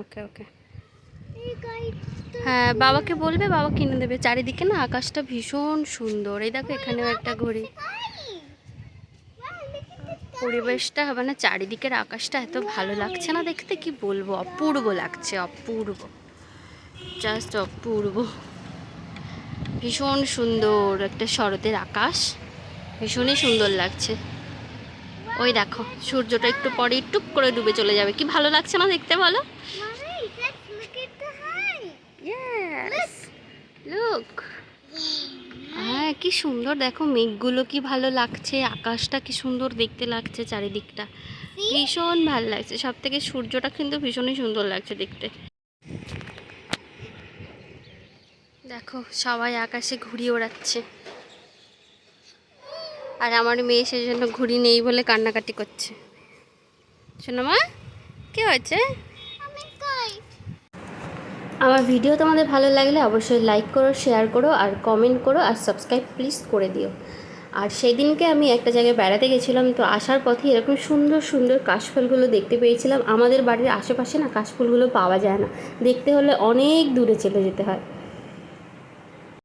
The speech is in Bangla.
ওকে। ওকে হ্যাঁ বাবাকে বলবে বাবা কিনে দেবে। চারিদিকে না আকাশটা ভীষণ সুন্দর। এই দেখো এখানেও একটা ঘড়ি। পরিবেশটা মানে চারিদিকের আকাশটা এত ভালো লাগছে না দেখতে? কি বলব? অপূর্ব লাগছে অপূর্ব। জাস্ট অপূর্ব। ভীষণ সুন্দর একটা শরতের আকাশ। ভীষণই সুন্দর লাগছে। ওই দেখো সূর্যটা একটু পরে টুপ করে ডুবে চলে যাবে। কি ভালো লাগছে না দেখতে বলো? লুক হ্যাঁ কি সুন্দর দেখো মেঘগুলো কি ভালো লাগছে আকাশটা কি সুন্দর দেখতে লাগছে চারিদিকটা। ভীষণ ভালো লাগছে সব থেকে সূর্যটা কিন্তু ভীষণই সুন্দর লাগছে দেখতে। দেখো সবাই আকাশে ঘুরিয়ে ওড়াচ্ছে। আর আমার মেয়ে সেই জন্য ঘুড়ি নেই বলে কান্নাকাটি করছে। শোনো মা কি হয়েছে? আমার ভিডিও তোমাদের ভালো লাগলে অবশ্যই লাইক করো শেয়ার করো আর কমেন্ট করো আর সাবস্ক্রাইব প্লিজ করে দিও। আর সেই দিনকে আমি একটা জায়গায় বেড়াতে গেছিলাম তো আসার পথে এরকম সুন্দর সুন্দর কাশফুলগুলো দেখতে পেয়েছিলাম। আমাদের বাড়ির আশেপাশে না কাশফুলগুলো পাওয়া যায় না। দেখতে হলে অনেক দূরে চলে যেতে হয়।